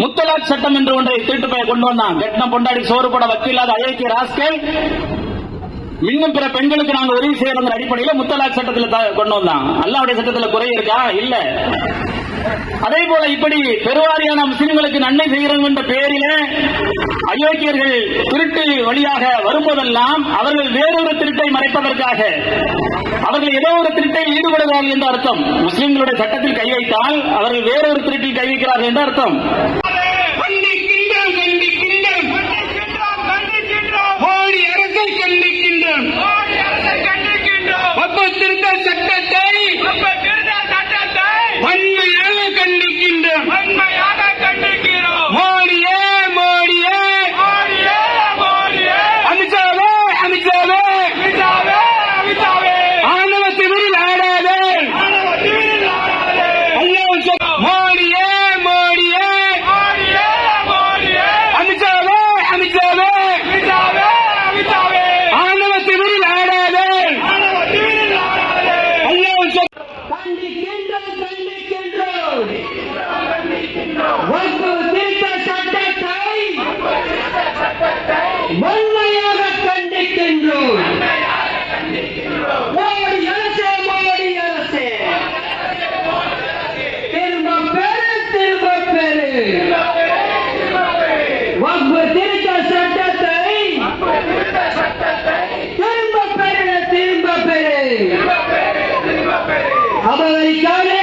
முத்தலாக் சட்டம் என்று ஒன்றை திருட்டு போய் கொண்டு வந்தான். கெட்டின பொண்டாடி சோறு போட வக்கில்லாத அயோக்கிய ராஸ்கல் இன்னும் பிற பெண்களுக்கு நாங்க உதவி செய்யறங்கிற அடிப்படையில முத்தலாக் சட்டத்தில் கொண்டு வந்தான். அல்லாவுடைய சட்டத்தில் குறை இருக்கா? இல்ல. அதே போல இப்படி பெருவாரியான முஸ்லிம்களுக்கு நன்மை செய்கிறோம் என்ற பெயரில அயோக்கியர்கள் திருட்டு வழியாக வரும்போதெல்லாம் அவர்கள் வேறொரு திருட்டை மறைப்பதற்காக அவர்கள் ஏதோ ஒரு திருட்டையில் ஈடுபடுவார்கள் என்று அர்த்தம். முஸ்லிம்களுடைய சட்டத்தில் கை வைத்தால் அவர்கள் வேறொரு திருட்டில் கை வைக்கிறார்கள் என்று அர்த்தம் கண்டிக்கின்றோம் கண்டிக்கின்றோம் மோடி அரசை கண்டிக்கின்றோம் ஒப்ப திருத்த சட்டத்தை கண்டிக்கின்றோம் வகுப்பு திருத்த சட்டத்தை வன்மையாக கண்டிக்கின்றோம். மோடி அரசே மோடி அரசே. திரும்ப பெரு திரும்ப பெரு வகுப்பு திருத்த சட்டத்தை திரும்ப பெரு திரும்ப பெரு அபகரிக்காதே.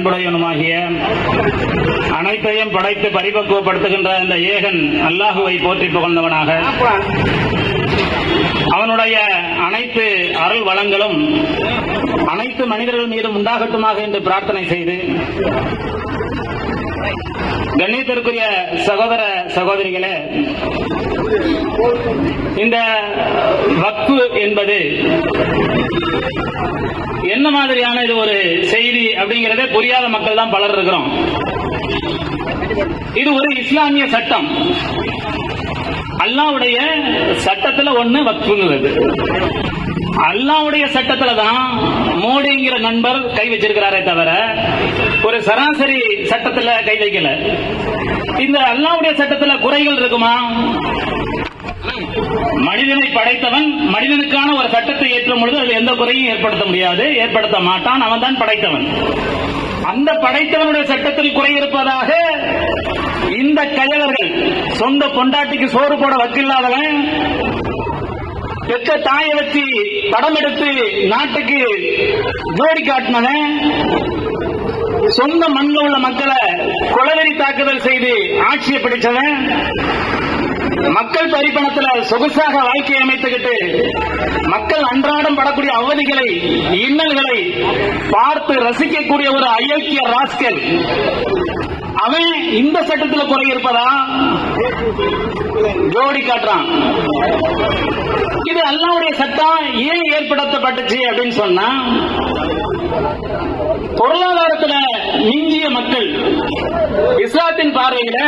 அன்புடையனுமாகிய அனைத்தையும் படைத்து பரிபக்குவப்படுத்துகின்ற இந்த ஏகன் அல்லாஹுவை போற்றி புகழ்ந்தவனாக. அவனுடைய அனைத்து அருள் வளங்களும் அனைத்து மனிதர்கள் மீதும் உண்டாகட்டுமாக என்று பிரார்த்தனை செய்து கண்ணியத்திற்குரிய சகோதர சகோதரிகளே இந்த வக்கு என்பது என்ன மாதிரியான இது ஒரு செய்தி அப்படிங்கறத புரியாத மக்கள் தான் பலர் இருக்கிறோம். இது ஒரு இஸ்லாமிய சட்டம். அல்லாவுடைய சட்டத்துல ஒண்ணு வக்குங்கிறது அல்லாவுடைய சட்டத்துல தான் மோடிங்கிற நண்பர் கை வச்சிருக்கிறாரே தவிர ஒரு சராசரி சட்டத்துல கை வைக்கல. இந்த அல்லாவுடைய சட்டத்துல குறைகள் இருக்குமா? மனிதனை படைத்தவன் மனிதனுக்கான ஒரு சட்டத்தை ஏற்றும் பொழுது அதில் எந்த குறையும் ஏற்படுத்த முடியாது ஏற்படுத்த மாட்டான் அவன் தான் படைத்தவன். அந்த படைத்தவனுடைய சட்டத்தில் குறை இருப்பதாக இந்த கயவர்கள் சொந்த பொண்டாட்டிக்கு சோறு போட வக்கில்லாதவன் பெற்ற தாயை வச்சு படம் எடுத்து நாட்டுக்கு ஜோடி காட்டினவன் சொந்த மண்ணில் உள்ள மக்களை கொலவெறி தாக்குதல் செய்து ஆட்சியை பிடிச்சவன் மக்கள் பரிப்பணத்துல சொகுசாக வாழ்க்கை அமைத்துக்கிட்டு மக்கள் அன்றாடம் படக்கூடிய அவதிகளை இன்னல்களை பார்த்து ரசிக்கக்கூடிய ஒரு அயோக்கிய ராஸ்கல். அவன் இந்த சட்டத்துல குறை இருப்பதா? ஜோடி காட்டுறான். இது அல்லாவுடைய சட்டம் ஏன் ஏற்படுத்தப்பட்டுச்சு அப்படின்னு சொன்னா பொருளாதாரத்துல மிஞ்சிய மக்கள் இஸ்லாத்தின் பார்வையில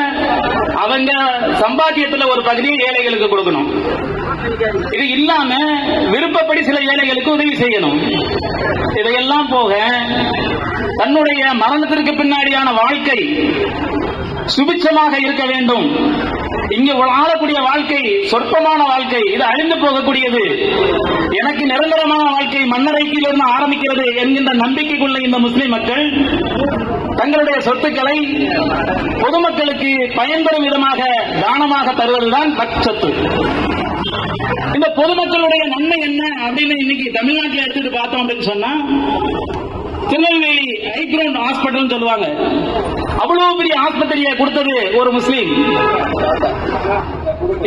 அவங்க சம்பாத்தியத்துல ஒரு பகுதியை ஏழைகளுக்கு கொடுக்கணும். இது இல்லாம விருப்பப்படி சில ஏழைகளுக்கு உதவி செய்யணும். இதையெல்லாம் போக தன்னுடைய மரணத்திற்கு பின்னாடியான வாழ்க்கை சுபிச்சமாக இருக்க வேண்டும். இங்கு ஆளக்கூடிய வாழ்க்கை சொற்பமான வாழ்க்கை இது அழிந்து போகக்கூடியது. எனக்கு நிரந்தரமான வாழ்க்கை மன்னரைக்கிலிருந்து ஆரம்பிக்கிறது என்கின்ற நம்பிக்கைக்குள்ள இந்த முஸ்லிம் மக்கள் தங்களுடைய சொத்துக்களை பொதுமக்களுக்கு பயன்பெறும் விதமாக தானமாக தருவதுதான் பக் சொத்து. இந்த பொதுமக்களுடைய நன்மை என்ன அப்படின்னு இன்னைக்கு தமிழ்நாட்டில் எடுத்துட்டு பார்த்தோம் அப்படின்னு சொன்னா திருநெல்வேலி ஹைகிரவுண்ட் ஹாஸ்பிட்டல் சொல்லுவாங்க. அவ்வளவு பெரிய ஆஸ்பத்திரியை கொடுத்தது ஒரு முஸ்லீம்.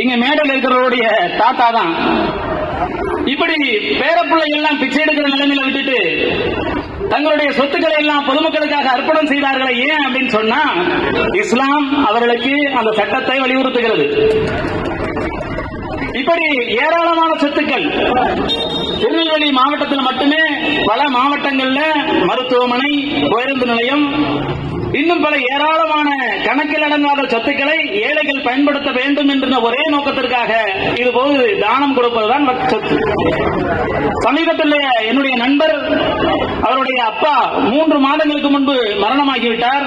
இங்க மேடையில் இருக்கிறவருடைய தாத்தா தான். இப்படி பேரப்பிள்ளை எல்லாம் பிச்சை எடுக்கிற நிலைமையில விட்டுட்டு தங்களுடைய சொத்துக்களை எல்லாம் பொதுமக்களுக்காக அர்ப்பணம் செய்தார்களே ஏன் அப்படின்னு சொன்னா இஸ்லாம் அவர்களுக்கு அந்த சட்டத்தை வலியுறுத்துகிறது. இப்படி ஏராளமான சொத்துக்கள் திருநெல்வேலி மாவட்டத்தில் மட்டுமே பல மாவட்டங்கள்ல மருத்துவமனை பேருந்து நிலையம் இன்னும் பல ஏராளமான கணக்கில் அடங்காத சொத்துக்களை ஏழைகள் பயன்படுத்த வேண்டும் என்ற ஒரே நோக்கத்திற்காக இதுபோது தானம் கொடுப்பதுதான் சொத்து. சமீபத்தில் என்னுடைய நண்பர் அவருடைய அப்பா மூன்று மாதங்களுக்கு முன்பு மரணமாகிவிட்டார்.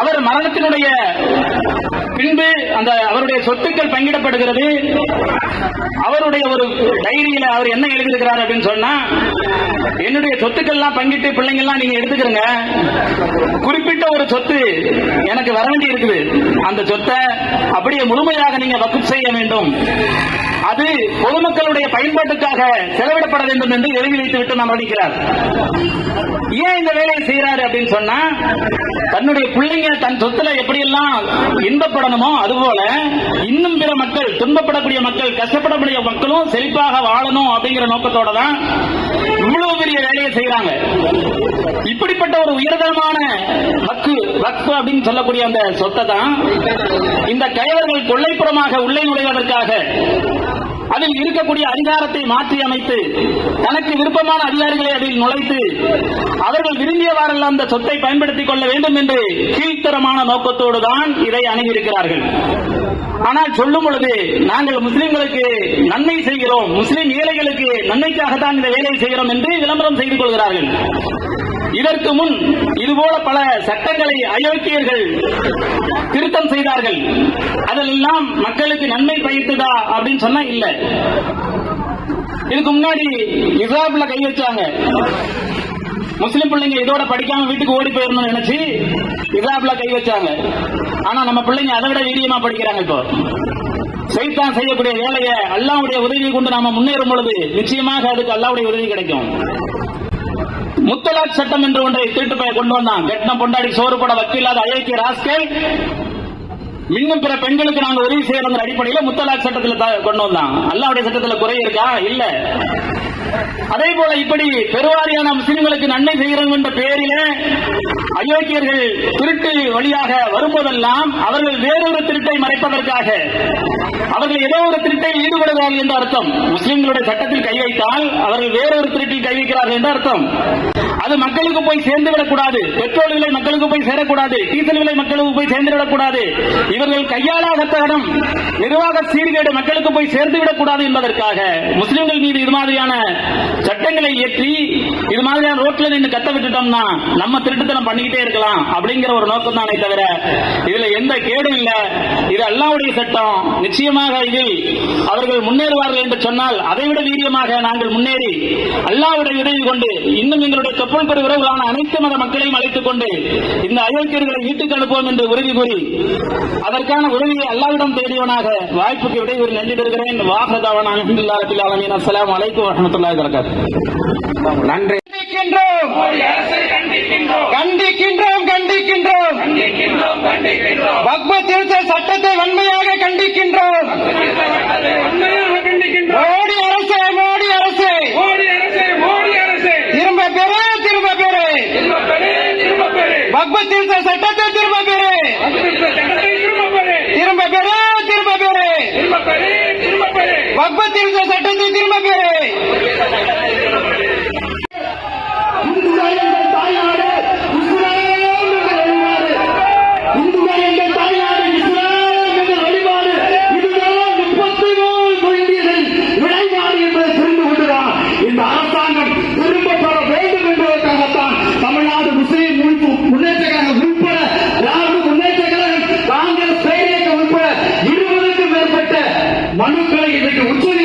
அவர் மரணத்தினுடைய பின்பு அந்த அவருடைய சொத்துக்கள் பங்கிடப்படுகிறது. அவருடைய ஒரு டைரியில அவர் என்ன எழுதியிருக்கிறார் அப்படின்னு சொன்னா என்னுடைய சொத்துக்கள் எல்லாம் பங்கிட்டு பிள்ளைங்க எல்லாம் நீங்க எடுத்துக்கிறங்க. குறிப்பிட்ட ஒரு சொத்து எனக்கு வர வேண்டி இருக்குது அந்த சொத்தை அப்படியே முழுமையாக நீங்க வகுப்பு செய்ய வேண்டும். அது பொதுமக்களுடைய பயன்பாட்டுக்காக செலவிடப்பட வேண்டும் என்று எழுதி வைத்துவிட்டு நாம் மரணிக்கிறார். ஏன் இந்த வேலையை செய்யறாரு அப்படின்னு சொன்னா தன்னுடைய பிள்ளைங்க தன் சொத்துல எப்படியெல்லாம் இன்பப்படணுமோ அதுபோல இன்னும் பிற மக்கள் துன்பப்படக்கூடிய மக்கள் கஷ்டப்படக்கூடிய மக்களும் செழிப்பாக வாழணும் அப்படிங்கிற நோக்கத்தோட தான் இவ்வளவு பெரிய வேலையை செய்யறாங்க இப்படிப்பட்ட ஒரு உயர்தரமான வக்கு வக்ஃபு அப்படின்னு சொல்லக்கூடிய அந்த சொத்தை தான் இந்த கயவர்கள் கொள்ளைப்புறமாக உள்ளே நுழைவதற்காக அதில் இருக்கக்கூடிய அதிகாரத்தை மாற்றி அமைத்து தனக்கு விருப்பமான அதிகாரிகளை அதில் நுழைத்து அவர்கள் விரும்பியவாறெல்லாம் அந்த சொத்தை பயன்படுத்திக் கொள்ள வேண்டும் என்று கீழ்த்தரமான நோக்கத்தோடு தான் இதை அணுகியிருக்கிறார்கள். ஆனால் சொல்லும் பொழுது நாங்கள் முஸ்லிம்களுக்கு நன்மை செய்கிறோம் முஸ்லிம் ஏழைகளுக்கு நன்மைக்காகத்தான் இந்த வேலையை செய்கிறோம் என்று விளம்பரம் செய்து கொள்கிறார்கள். இதற்கு முன் இதுபோல பல சட்டங்களை அயோக்கியர்கள் திருத்தம் செய்தார்கள். அதெல்லாம் மக்களுக்கு நன்மை பயத்துதா அப்படின்னு சொன்னா இல்ல. இதுக்கு முன்னாடி இசாப்ல கை வச்சாங்க. முஸ்லிம் பிள்ளைங்க இதோட படிக்காம வீட்டுக்கு ஓடி போயிடணும்னு நினைச்சு இசாப்ல கை வச்சாங்க. ஆனா நம்ம பிள்ளைங்க அதை விட வீரியமா படிக்கிறாங்க இப்போ. சைத்தான் செய்யக்கூடிய வேலையை அல்லாவுடைய உதவியை கொண்டு நாம முன்னேறும் பொழுது நிச்சயமாக அதுக்கு அல்லாவுடைய உதவி கிடைக்கும். முத்தலாக் சட்டம் என்று ஒன்றை திருட்டு பைய கொண்டு வந்தான். கெட்டம் பொண்டாடி சோறு போட வக்கில்லாத அயோக்கிய ராஸ்கல். இன்னும் பிற பெண்களுக்கு நாங்க உதவி செய்யறோங்கிற அடிப்படையில முத்தலாக் சட்டத்தில் கொண்டு வந்தான். அல்லாவுடைய சட்டத்தில் குறை இருக்கா? இல்ல. அதே போல இப்படி பெருவாரியான முஸ்லிம்களுக்கு நன்மை செய்கிறோம் என்ற பெயரில அயோக்கியர்கள் திருட்டு வழியாக வரும்போதெல்லாம் அவர்கள் வேறொரு திருட்டை மறைப்பதற்காக அவர்கள் ஏதோ ஒரு திருட்டில் ஈடுபடுகிறார்கள் என்று அர்த்தம். முஸ்லிம்களுடைய சட்டத்தில் கை வைத்தால் அவர்கள் வேறொரு திருட்டில் கை வைக்கிறார்கள் என்று அர்த்தம். அது மக்களுக்கு போய் சேர்ந்து விடக்கூடாது பெட்ரோல் விலை மக்களுக்கு போய் சேரக்கூடாது. டீசல் விலை மக்களுக்கு போய் சேர்ந்து விடக்கூடாது இவர்கள் கையாளாகத்த இடம் நிர்வாக சீர்கேடு மக்களுக்கு போய் சேர்ந்து விடக்கூடாது என்பதற்காக முஸ்லிம்கள் மீது இது மாதிரியான சட்டங்களை இயற்றி இது மாதிரியான ரோட்ல நின்று கத்த விட்டுட்டோம்னா நம்ம திருட்டுத்தனம் பண்ணிக்கிட்டே இருக்கலாம் அப்படிங்கிற ஒரு நோக்கம் தானே தவிர இதுல எந்த கேடும் இல்ல. இது அல்லாவுடைய சட்டம். நிச்சயமாக இதில் அவர்கள் முன்னேறுவார்கள் என்று சொன்னால் அதைவிட வீரியமாக நாங்கள் முன்னேறி அல்லாவுடைய உதவி கொண்டு இன்னும் எங்களுடைய தொப்புள் பெரு உறவுகளான அனைத்து மத மக்களையும் அழைத்துக் கொண்டு இந்த அயோக்கியர்களை வீட்டுக்கு அனுப்புவோம் என்று உறுதி கூறி அதற்கான உதவியை அல்லாவிடம் தேடியவனாக வாய்ப்புக்கு விடைபெறு நன்றி பெறுகிறேன். வாகதாவன் அலமதுல்லாஹில் அலமீன் வலைக்கம் வரமத்துல வரஹ்மத்துல்லாஹி வரகாத்துஹு நன்றி. கண்டிக்கின்றோம். கண்டிக்கின்றோம் கண்டிக்கின்றோம். வக்ப திருத்த சட்டத்தை வன்மையாக கண்டிக்கின்றோம். மோடி அரசு மோடி அரசு. மோடி திரும்ப பெரு திரும்ப பெரு வக்ப திருத்த சட்டத்தை திரும்ப பெறு. திரும்ப பெரு திரும்ப பெரு திரும்ப பெரு வக்ப திருத்த சட்டத்தை திரும்ப பெரு பேரியக்கம் உட்பட இருபதுக்கும் மேற்பட்ட மனுக்களை இன்றைக்கு உச்ச நீதிமன்றத்தில் தாக்கல்